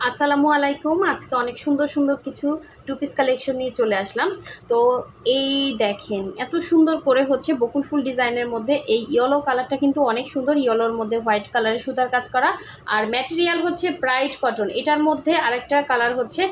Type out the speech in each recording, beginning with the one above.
আসসালামু আলাইকুম। আজকে অনেক সুন্দর সুন্দর কিছু টু পিস কালেকশন নিয়ে চলে আসলাম। তো এই দেখেন, এত সুন্দর করে হচ্ছে বকুল ফুল ডিজাইনের মধ্যে এই ইয়েলো কালারটা কিন্তু অনেক সুন্দর। ইয়েলোর মধ্যে হোয়াইট কালারের সুতার কাজ করা। আর ম্যাটেরিয়াল হচ্ছে ব্রাইট কটন এটার মধ্যে আরেকটা কালার হচ্ছে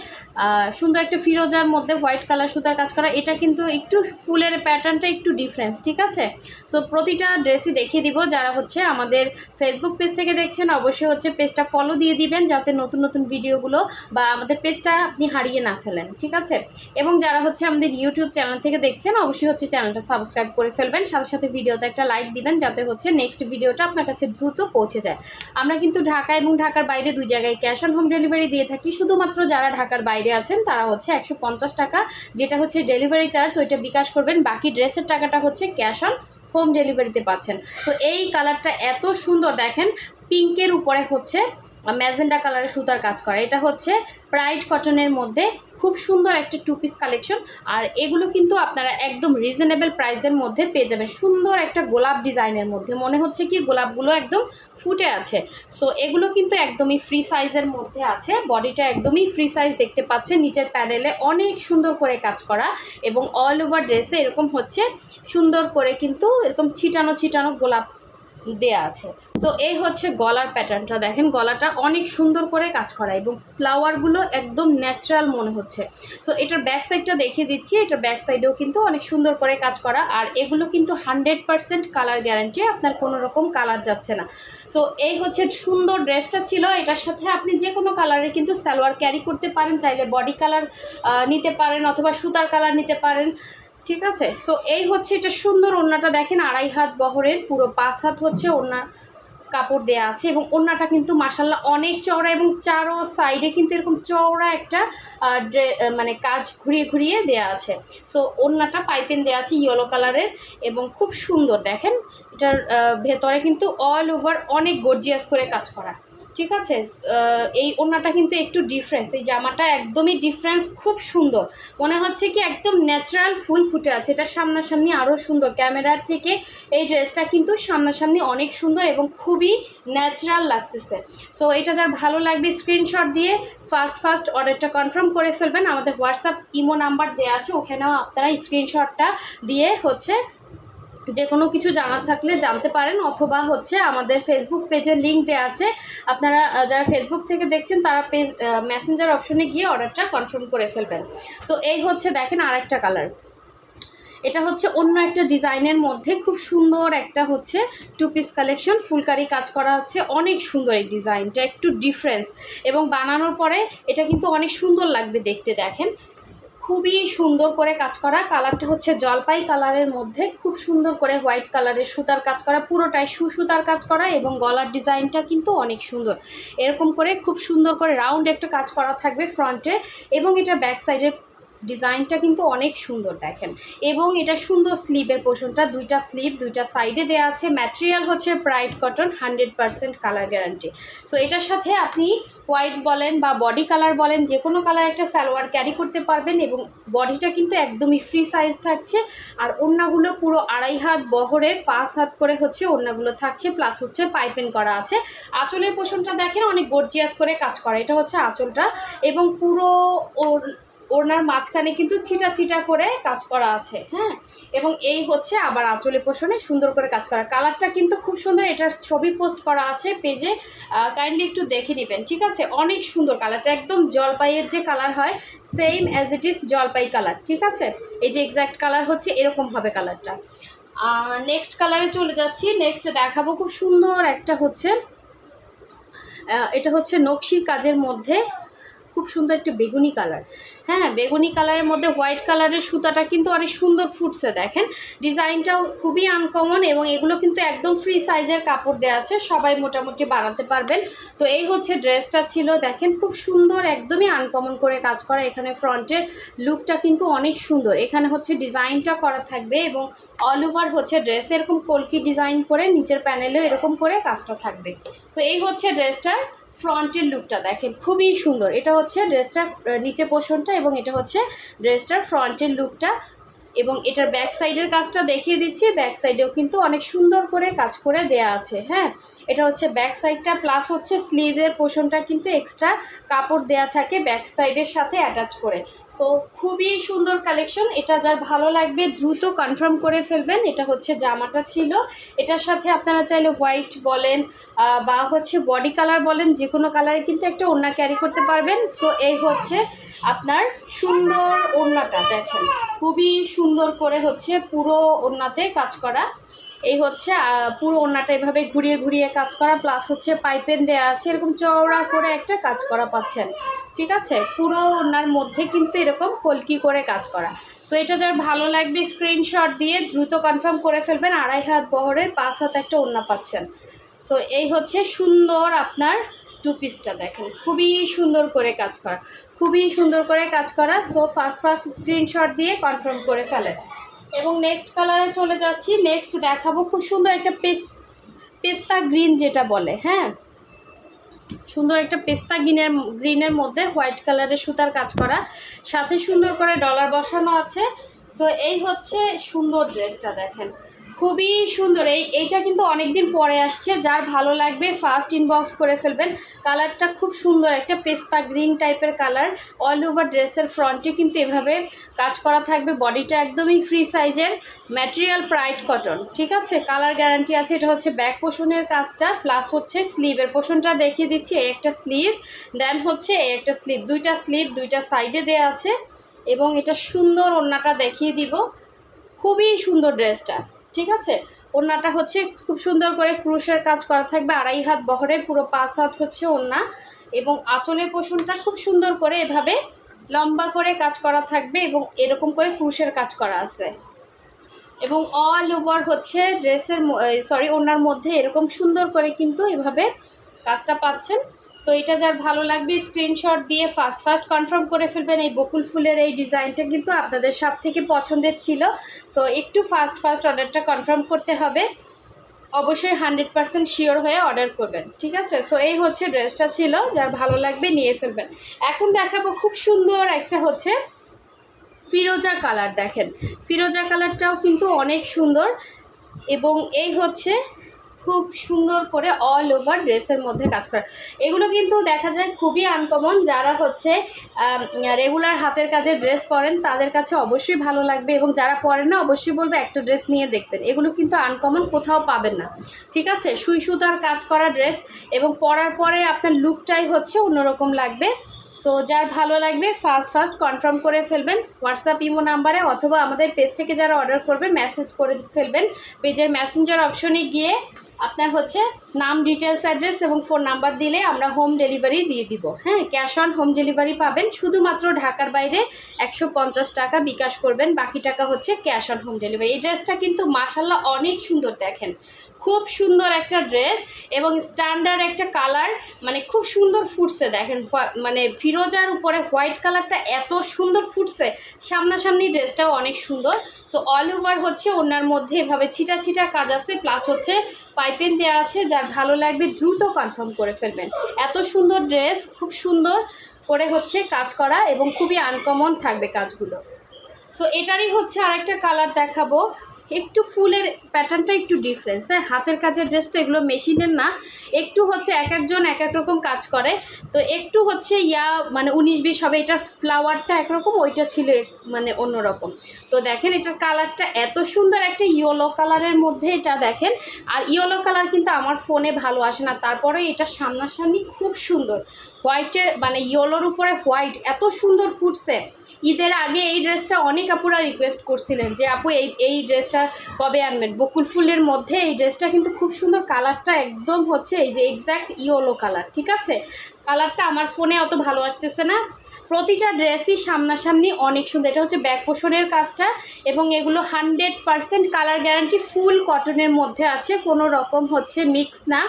সুন্দর একটা ফিরোজার মধ্যে হোয়াইট কালার সুতার কাজ করা। এটা কিন্তু একটু ফুলের প্যাটার্নটা একটু ডিফারেন্স ঠিক আছে? সো প্রতিটা ড্রেসই দেখিয়ে দিব। যারা হচ্ছে আমাদের ফেসবুক পেজ থেকে দেখছেন, অবশ্যই হচ্ছে পেজটা ফলো দিয়ে দিবেন। যাতে নতুন নতুন ভিডিওগুলো বা আমাদের পেজটা আপনি হারিয়ে না ফেলেন, ঠিক আছে? এবং যারা হচ্ছে আমাদের ইউটিউব চ্যানেল থেকে দেখছেন, অবশ্যই হচ্ছে চ্যানেলটা সাবস্ক্রাইব করে ফেলবেন। সাথে সাথে ভিডিওতে একটা লাইক দিবেন, যাতে হচ্ছে নেক্সট ভিডিওটা আপনার কাছে দ্রুত পৌঁছে যায়। আমরা কিন্তু ঢাকা এবং ঢাকার বাইরে দুই জায়গায় ক্যাশ অন হোম ডেলিভারি দিয়ে থাকি। শুধুমাত্র যারা ঢাকার বাইরে আছেন, তারা হচ্ছে একশো পঞ্চাশ টাকা যেটা হচ্ছে ডেলিভারি চার্জ ওইটা বিকাশ করবেন। বাকি ড্রেসের টাকাটা হচ্ছে ক্যাশ অন হোম ডেলিভারিতে পাচ্ছেন। সো এই কালারটা এত সুন্দর, দেখেন পিঙ্কের উপরে হচ্ছে ম্যাজেন্ডা কালারের সুতার কাজ করা। এটা হচ্ছে প্রাইড কটনের মধ্যে খুব সুন্দর একটা টু পিস কালেকশন আর এগুলো কিন্তু আপনারা একদম রিজনেবল প্রাইসের মধ্যে পেয়ে যাবেন। সুন্দর একটা গোলাপ ডিজাইনের মধ্যে। মনে হচ্ছে কি গোলাপগুলো একদম ফুটে আছে। সো এগুলো কিন্তু একদমই ফ্রি সাইজের মধ্যে আছে। বডিটা একদমই ফ্রি সাইজ দেখতে পাচ্ছেন। নিচের প্যানেলে অনেক সুন্দর করে কাজ করা। এবং অল ওভার ড্রেসে এরকম হচ্ছে সুন্দর করে কিন্তু এরকম ছিটানো ছিটানো গোলাপ দেয়া আছে। তো এই হচ্ছে গলার প্যাটার্নটা দেখেন, গলাটা অনেক সুন্দর করে কাজ করা এবং ফ্লাওয়ারগুলো একদম ন্যাচারাল মনে হচ্ছে। সো এটার ব্যাক সাইডটা দেখিয়ে দিচ্ছি। এটার ব্যাক সাইডেও কিন্তু অনেক সুন্দর করে কাজ করা। আর এগুলো কিন্তু হান্ড্রেড পারসেন্ট কালার গ্যারান্টি আপনার কোনো রকম কালার যাচ্ছে না। সো এই হচ্ছে সুন্দর ড্রেসটা ছিল। এটার সাথে আপনি যে কোনো কালারে কিন্তু সালোয়ার ক্যারি করতে পারেন। চাইলে বডি কালার নিতে পারেন অথবা সুতার কালার নিতে পারেন। ঠিক আছে? সো এই হচ্ছে এটা সুন্দর ওড়নাটা। দেখেন আড়াই হাত বহরের পুরো, পাঁচ হাত হচ্ছে ওড়না কাপড় দেয়া আছে এবং ওড়নাটা কিন্তু মাসাল্লাহ অনেক চওড়া এবং চারো সাইডে কিন্তু এরকম চওড়া একটা মানে কাজ ঘুরিয়ে ঘুরিয়ে দেয়া আছে। সো ওড়নাটা পাইপেন দেয়া আছে ইয়েলো কালারের এবং খুব সুন্দর। দেখেন এটার ভেতরে কিন্তু অল ওভার অনেক গর্জিয়াস করে কাজ করা। ঠিক আছে? এই ওড়নাটা কিন্তু একটু ডিফারেন্স এই জামাটা একদমই ডিফারেন্স খুব সুন্দর। মনে হচ্ছে কি একদম ন্যাচারাল ফুল ফুটে আছে। এটা সামনাসামনি আরও সুন্দর। ক্যামেরার থেকে এই ড্রেসটা কিন্তু সামনাসামনি অনেক সুন্দর এবং খুবই ন্যাচারাল লাগতেছে। সো এটা যার ভালো লাগবে স্ক্রিনশট দিয়ে ফার্স্ট ফার্স্ট অর্ডারটা কনফার্ম করে ফেলবেন। আমাদের হোয়াটসঅ্যাপ ইমো নাম্বার দেওয়া আছে। ওখানেও আপনারা স্ক্রিনশটটা দিয়ে হচ্ছে যে কোনো কিছু জানা থাকলে জানতে পারেন, অথবা হচ্ছে আমাদের ফেসবুক পেজের লিঙ্ক দেওয়া আছে। আপনারা যারা ফেসবুক থেকে দেখছেন, তারা পেজ মেসেঞ্জার অপশনে গিয়ে অর্ডারটা কনফার্ম করে ফেলবেন। সো এই হচ্ছে দেখেন আরেকটা কালার এটা হচ্ছে অন্য একটা ডিজাইনের মধ্যে খুব সুন্দর একটা হচ্ছে টু পিস কালেকশন ফুলকারি কাজ করা হচ্ছে, অনেক সুন্দর এই ডিজাইনটা, একটু ডিফারেন্স এবং বানানোর পরে এটা কিন্তু অনেক সুন্দর লাগবে দেখতে, দেখেন। খুবই সুন্দর করে কাজ করা। কালারটা হচ্ছে জলপাই কালারের মধ্যে খুব সুন্দর করে হোয়াইট কালারের সুতার কাজ করা। পুরোটাই সুসুতার কাজ করা এবং গলার ডিজাইনটা কিন্তু অনেক সুন্দর। এরকম করে খুব সুন্দর করে রাউন্ড একটা কাজ করা থাকবে ফ্রন্টে এবং এটা ব্যাক সাইডের ডিজাইনটা কিন্তু অনেক সুন্দর দেখেন। এবং এটা সুন্দর স্লিভের পোর্শনটা, দুইটা স্লিভ দুইটা সাইডে দেওয়া আছে। ম্যাটেরিয়াল হচ্ছে pride cotton, hundred percent colour guarantee. So এটার সাথে আপনি হোয়াইট বলেন বা বডি কালার বলেন, যে কোনো কালার একটা সালোয়ার ক্যারি করতে পারবেন এবং বডিটা কিন্তু একদমই ফ্রি সাইজ থাকছে। আর ওড়নাগুলো পুরো আড়াই হাত বহরের, পাঁচ হাত করে হচ্ছে ওড়নাগুলো থাকছে প্লাস হচ্ছে পাইপেন করা আছে। আঁচলের পোষণটা দেখেন, অনেক গর্জিয়াস করে কাজ করা। এটা হচ্ছে আঁচলটা। এবং পুরো ওড়নার মাঝখানে কিন্তু ছিটা ছিটা করে কাজ করা আছে হ্যাঁ? এবং এই হচ্ছে আবার আঁচলে পোষণে সুন্দর করে কাজ করা। কালারটা কিন্তু খুব সুন্দর, এটার ছবি পোস্ট করা আছে পেজে। কাইন্ডলি একটু দেখে নেবেন, ঠিক আছে? অনেক সুন্দর কালারটা, একদম জলপাইয়ের যে কালার হয় সেম অ্যাজ ইট ইজ জলপাই কালার, ঠিক আছে? এই যে এক্স্যাক্ট কালার হচ্ছে, এরকম হবে কালারটা। আর নেক্সট কালারে চলে যাচ্ছি নেক্সট দেখাবো খুব সুন্দর একটা হচ্ছে এটা হচ্ছে নকশি কাজের মধ্যে খুব সুন্দর একটা বেগুনি কালার হ্যাঁ বেগুনি কালারের মধ্যে হোয়াইট কালারের সুতাটা কিন্তু অনেক সুন্দর ফুটছে, দেখেন। ডিজাইনটাও খুবই আনকমন এবং এগুলো কিন্তু একদম ফ্রি সাইজের কাপড় দেওয়া আছে, সবাই মোটামুটি বানাতে পারবেন। তো এই হচ্ছে ড্রেসটা ছিল, দেখেন, খুব সুন্দর, একদমই আনকমন করে কাজ করা। এখানে ফ্রন্টের লুকটা কিন্তু অনেক সুন্দর। এখানে হচ্ছে ডিজাইনটা করা থাকবে এবং অল ওভার হচ্ছে ড্রেস এরকম কলকি ডিজাইন করে নিচের প্যানেলেও এরকম করে কাজটা থাকবে। তো এই হচ্ছে ড্রেসটার ফ্রন্টের লুকটা দেখেন, খুবই সুন্দর। এটা হচ্ছে ড্রেসটার নিচে পোষণটা এবং এটা হচ্ছে ড্রেসটার ফ্রন্টের লুকটা এবং এটার ব্যাক সাইডের কাজটা দেখিয়ে দিচ্ছি। ব্যাক সাইডেও কিন্তু অনেক সুন্দর করে কাজ করে দেয়া আছে হ্যাঁ? এটা হচ্ছে ব্যাক সাইডটা, প্লাস হচ্ছে স্লিভের পোষণটা কিন্তু এক্সট্রা কাপড় দেয়া থাকে ব্যাক সাইডের সাথে অ্যাটাচ করে। সো, খুবই সুন্দর কালেকশন। এটা যার ভালো লাগবে দ্রুত কনফার্ম করে ফেলবেন। এটা হচ্ছে জামাটা ছিল। এটার সাথে আপনারা চাইলে হোয়াইট বলেন বা হচ্ছে বডি কালার বলেন যে কোনো কালারে কিন্তু একটা ওড়না ক্যারি করতে পারবেন। সো এই হচ্ছে আপনার সুন্দর ওড়নাটা, দেখেন। খুবই সুন্দর করে হচ্ছে পুরো ওড়নাতে কাজ করা। এই হচ্ছে পুরো ওড়নাটা এভাবে ঘুরিয়ে ঘুরিয়ে কাজ করা প্লাস হচ্ছে পাইপেন দেওয়া আছে, এরকম চওড়া করে একটা কাজ করা পাচ্ছেন। ঠিক আছে? পুরো ওড়নার মধ্যে কিন্তু এরকম কলকি করে কাজ করা। সো এটা যার ভালো লাগবে স্ক্রিনশট দিয়ে দ্রুত কনফার্ম করে ফেলবেন, আড়াই হাত বহরের পাঁচ হাত একটা ওড়না পাচ্ছেন। সো এই হচ্ছে সুন্দর আপনার টু পিসটা দেখেন। খুবই সুন্দর করে কাজ করা। খুবই সুন্দর করে কাজ করা। সো ফার্স্ট ফার্স্ট স্ক্রিনশট দিয়ে কনফার্ম করে ফেলেন। এবং নেক্সট কালারে চলে যাচ্ছি। নেক্সট দেখাবো খুব সুন্দর একটা পেস্তা গ্রিন যেটা বলে হ্যাঁ? সুন্দর একটা পেস্তা গ্রিনের গ্রিনের মধ্যে হোয়াইট কালারের সুতার কাজ করা। সাথে সুন্দর করে ডলার বসানো আছে। সো এই হচ্ছে সুন্দর ড্রেসটা দেখেন। খুবই সুন্দর। এই, এইটা কিন্তু অনেকদিন পরে আসছে। যার ভালো লাগবে ফার্স্ট ইনবক্স করে ফেলবেন। কালারটা খুব সুন্দর, একটা পেস্তা গ্রিন টাইপের কালার অল ওভার ড্রেসের ফ্রন্টে কিন্তু এভাবে কাজ করা থাকবে। বডিটা একদমই ফ্রি সাইজের ম্যাটেরিয়াল প্রাইড কটন ঠিক আছে? কালার গ্যারান্টি আছে। এটা হচ্ছে ব্যাক পোষণের কাজটা প্লাস হচ্ছে স্লিভের পোষণটা দেখিয়ে দিচ্ছি। একটা স্লিভ দেন হচ্ছে এই একটা স্লিভ দুইটা স্লিভ দুইটা সাইডে দেওয়া আছে। এবং এটা সুন্দর ওড়নাটা দেখিয়ে দিব। খুবই সুন্দর ড্রেসটা ঠিক আছে? ওড়নাটা হচ্ছে খুব সুন্দর করে ক্রুশের কাজ করা থাকবে, আড়াই হাত বহরে পুরো পাঁচ হাত হচ্ছে ওড়না এবং আঁচলের পোষণটা খুব সুন্দর করে এভাবে লম্বা করে কাজ করা থাকবে এবং এরকম করে ক্রুশের কাজ করা আছে। এবং অল ওভার হচ্ছে ড্রেসের সরি ওনার মধ্যে এরকম সুন্দর করে কিন্তু এভাবে কাজটা পাচ্ছেন। সো এটা যার ভালো লাগবে স্ক্রিনশট দিয়ে ফার্স্ট ফার্স্ট কনফার্ম করে ফেলবেন। এই বকুল ফুলের এই ডিজাইনটা কিন্তু আপনাদের সব থেকে পছন্দের ছিল। সো একটু ফার্স্ট ফার্স্ট অর্ডারটা কনফার্ম করতে হবে। অবশ্যই হান্ড্রেড পার্সেন্ট শিওর হয়ে অর্ডার করবেন, ঠিক আছে? সো এই হচ্ছে ড্রেসটা ছিল, যার ভালো লাগবে নিয়ে ফেলবেন। এখন দেখাবো খুব সুন্দর একটা হচ্ছে ফিরোজা কালার, দেখেন। ফিরোজা কালারটাও কিন্তু অনেক সুন্দর এবং এই হচ্ছে খুব সুন্দর করে অল ওভার ড্রেসের মধ্যে কাজ করা। এগুলো কিন্তু দেখা যায় খুবই আনকমন যারা হচ্ছে রেগুলার হাতের কাজে ড্রেস পরেন, তাদের কাছে অবশ্যই ভালো লাগবে এবং যারা পরেন না, অবশ্যই বলবে একটা ড্রেস নিয়ে দেখবেন। এগুলো কিন্তু আনকমন কোথাও পাবেন না। ঠিক আছে? সুই সুতার কাজ করা ড্রেস এবং পরার পরে আপনার লুকটাই হচ্ছে অন্যরকম লাগবে। সো যার ভালো লাগবে ফার্স্ট ফার্স্ট কনফার্ম করে ফেলবেন। হোয়াটসঅ্যাপ ইমো নাম্বারে অথবা আমাদের পেজ থেকে যারা অর্ডার করবে মেসেজ করে ফেলবেন। পেজের মেসেঞ্জার অপশনে গিয়ে আপনার হচ্ছে নাম ডিটেলস অ্যাড্রেস এবং ফোন নাম্বার দিলে আমরা হোম ডেলিভারি দিয়ে দিব। হ্যাঁ ক্যাশ অন হোম ডেলিভারি পাবেন। শুধুমাত্র ঢাকার বাইরে একশো পঞ্চাশ টাকা বিকাশ করবেন। বাকি টাকা হচ্ছে ক্যাশ অন হোম ডেলিভারি এই ড্রেসটা কিন্তু মাসাল্লাহ অনেক সুন্দর দেখেন। খুব সুন্দর একটা ড্রেস এবং স্ট্যান্ডার্ড একটা কালার মানে খুব সুন্দর ফুটছে। দেখেন মানে ফিরোজার উপরে হোয়াইট কালারটা এত সুন্দর ফুটছে, সামনাসামনি ড্রেসটাও অনেক সুন্দর। সো অল ওভার হচ্ছে ওনার মধ্যে এভাবে ছিটা ছিটা কাজ আছে প্লাস হচ্ছে পাইপেন দেওয়া আছে, যার ভালো লাগবে দ্রুত কনফার্ম করে ফেলবেন। এত সুন্দর ড্রেস, খুব সুন্দর করে হচ্ছে কাজ করা এবং খুবই আনকমন থাকবে কাজগুলো। সো এটারই হচ্ছে আরেকটা কালার দেখাবো। একটু ফুলের প্যাটার্নটা একটু ডিফারেন্স হ্যাঁ হাতের কাজের ড্রেস তো এগুলো মেশিনের না। একটু হচ্ছে এক একজন এক এক রকম কাজ করে। তো একটু হচ্ছে ইয়া মানে উনিশ বিশ হবে, এটার ফ্লাওয়ারটা একরকম, ওইটা ছিল মানে অন্যরকম। তো দেখেন, এটার কালারটা এত সুন্দর একটা ইয়েলো কালারের মধ্যে এটা দেখেন। আর ইয়েলো কালার কিন্তু আমার ফোনে ভালো আসে না। তারপরে এটা সামনাসামনি খুব সুন্দর। হোয়াইটের মানে ইয়েলোর উপরে হোয়াইট এত সুন্দর ফুটছে। ঈদের আগে এই ড্রেসটা অনেক আপুরা রিকোয়েস্ট করছিলেন যে, আপু, এই এই ড্রেসটা কবে আনবেন? বকুল ফুলের মধ্যে এই ড্রেসটা কিন্তু খুব সুন্দর কালারটা একদম হচ্ছে এই যে এক্স্যাক্ট ইয়েলো কালার, ঠিক আছে? কালারটা আমার ফোনে অত ভালো আসতেছে না। প্রতিটা ড্রেসই সামনাসামনি অনেক সুন্দর। এটা হচ্ছে ব্যাক পোষণের কাজটা এবং এগুলো hundred percent colour guarantee full কটনের মধ্যে আছে। কোনো রকম হচ্ছে মিক্স না।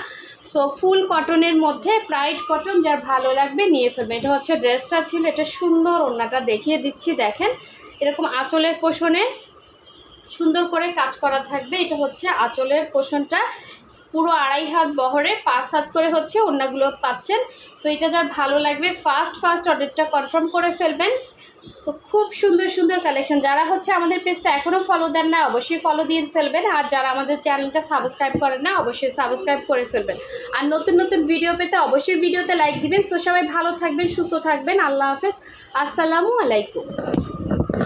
সো ফুল কটনের মধ্যে প্রাইড কটন যার ভালো লাগবে নিয়ে ফেলবে এটা হচ্ছে ড্রেসটা ছিল, এটা সুন্দর ওড়নাটা দেখিয়ে দিচ্ছি, দেখেন। এরকম আঁচলের পোষণে সুন্দর করে কাজ করা থাকবে। এটা হচ্ছে আঁচলের পোষণটা। পুরো আড়াই হাত বহরে পাঁচ হাত করে হচ্ছে অন্যগুলো পাচ্ছেন। সো এটা যার ভালো লাগবে ফার্স্ট ফার্স্ট অর্ডারটা কনফার্ম করে ফেলবেন। সো খুব সুন্দর সুন্দর কালেকশন যারা হচ্ছে আমাদের পেজটা এখনও ফলো দেন না, অবশ্যই ফলো দিয়ে ফেলবেন। আর যারা আমাদের চ্যানেলটা সাবস্ক্রাইব করেন না, অবশ্যই সাবস্ক্রাইব করে ফেলবেন। আর নতুন নতুন ভিডিও পেতে অবশ্যই ভিডিওতে লাইক দিবেন। সো সবাই ভালো থাকবেন, সুস্থ থাকবেন। আল্লাহ হাফেজ। আসসালামু আলাইকুম।